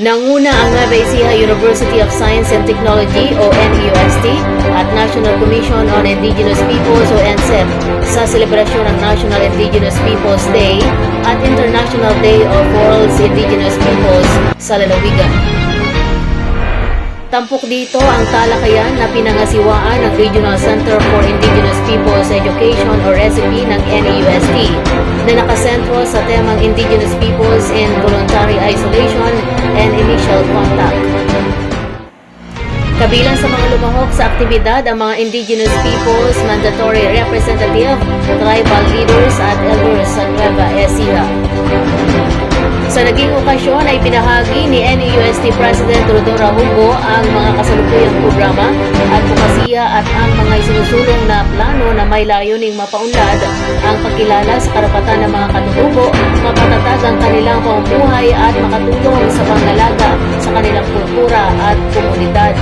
Nanguna ang Ecija University of Science and Technology o NUST at National Commission on Indigenous Peoples o NSEP sa selebrasyon ng National Indigenous Peoples Day at International Day of World's Indigenous Peoples sa lalawigan. Tampok dito ang talakayan na pinangasiwaan ng Regional Center for Indigenous Peoples Education o RECIPE ng NEUST na nakasentro sa temang Indigenous Peoples in Voluntary Isolation and Initial Contact. Kabilang sa mga lumahok sa aktibidad ang mga Indigenous Peoples, Mandatory Representative, Tribal Leaders at Elders sa Nueva Ecija. Sa naging okasyon ay pinahagi ni NEUST President Rodora Hugo ang mga kasalukuyang programa, advokasya at ang mga isinusulong na plano na may layuning mapaunlad ang pagkilala sa karapatan ng mga katutubo, mapatatag ang kanilang pamumuhay at makatulong sa pangalaga sa kanilang kultura at komunidad.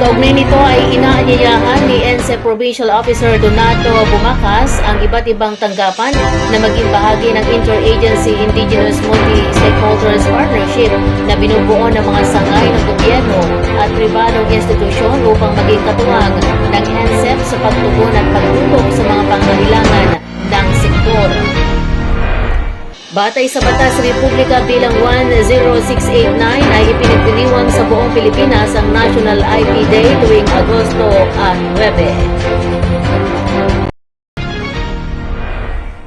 Kaugnay nito ay inaanyayahan ni NSE Provincial Officer Donato Bumakas ang iba't ibang tanggapan na maging bahagi ng Interagency Indigenous Multi-Stakeholders Partnership na binubuo ng mga sangay ng gobyerno at pribadong institusyon upang maging katuwang ng NSEP sa pagtugon at pagtulong sa mga pangangailangan Batay sa Batas Republika bilang 10689 ay ipinagdiriwang sa buong Pilipinas ang National IP Day tuwing Agosto 9.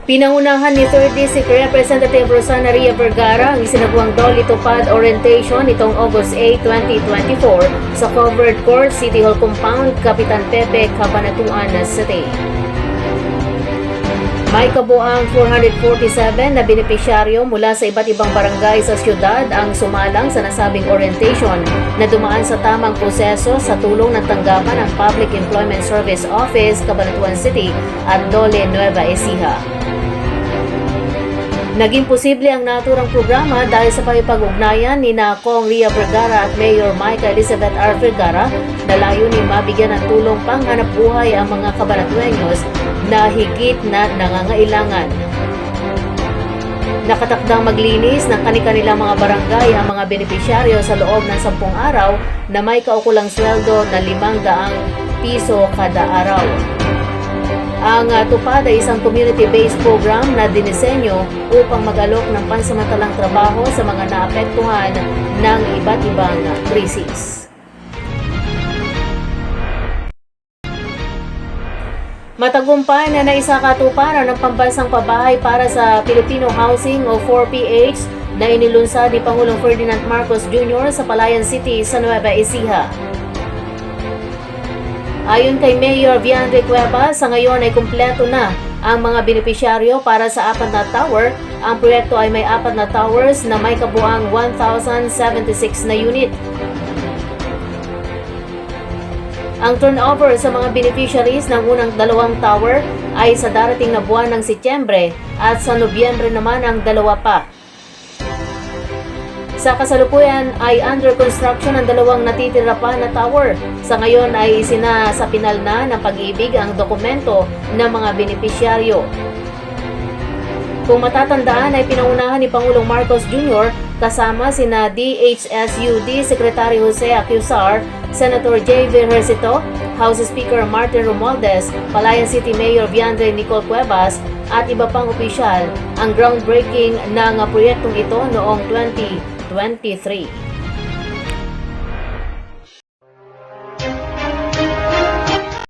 Pinangunahan ni 3rd District Representative Rosana Ria Vergara ang isinagawang Dolly Tupad Orientation nitong August 8, 2024 sa Covered Court City Hall Compound, Kapitan Pepe, Cabanatuan City. May kabuang 447 na benepisyaryo mula sa iba't ibang barangay sa syudad ang sumalang sa nasabing orientation na dumaan sa tamang proseso sa tulong ng tanggapan ng Public Employment Service Office, Cabanatuan City at Dole Nueva Ecija. Naging posible ang naturang programa dahil sa pakipag-ugnayan ni na Kong Ria Vergara at Mayor Micah Elizabeth R. Vergara na layunin mabigyan ng tulong panghanap buhay ang mga kabanatuenyos na higit na nangangailangan. Nakatakdang maglinis ng kani-kanilang mga barangay ang mga benepisyaryo sa loob ng 10 araw na may kaukulang sweldo na 500 piso kada araw. Ang uh, tupad ay isang community-based program na dinisenyo upang mag-alok ng pansamantalang trabaho sa mga naapektuhan ng iba't ibang krisis. Matagumpay na naisakatuparan ng pambansang pabahay para sa Filipino Housing o 4PH na inilunsad ni Pangulong Ferdinand Marcos Jr. sa Palayan City sa Nueva Ecija. Ayon kay Mayor Viandre Cueva, sa ngayon ay kumpleto na ang mga benepisyaryo para sa apat na tower. Ang proyekto ay may apat na towers na may kabuang 1,076 na unit. Ang turnover sa mga beneficiaries ng unang dalawang tower ay sa darating na buwan ng Setyembre at sa Nobyembre naman ang dalawa pa. Sa kasalukuyan ay under construction ang dalawang natitira pa na tower. Sa ngayon ay isinasapinal na ng pag-ibig ang dokumento ng mga benepisyaryo. Kung matatandaan ay pinangunahan ni Pangulong Marcos Jr. kasama sina DHSUD Secretary Jose Acusar, Senator J.V. Hercito, House Speaker Martin Romualdez, Palayan City Mayor Viandre Nicole Cuevas at iba pang opisyal ang groundbreaking ng proyektong ito noong 2023.